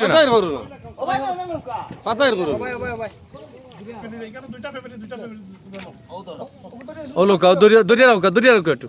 পাতায়ের করো না? পাতায়ের করো ও লোক দরিয়া দরিয়া রাখা দরিয়া রাখা একটু।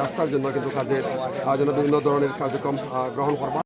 রাস্তার জন্য কিন্তু কাজের জন্য বিভিন্ন ধরনের কার্যক্রম গ্রহণ করবা।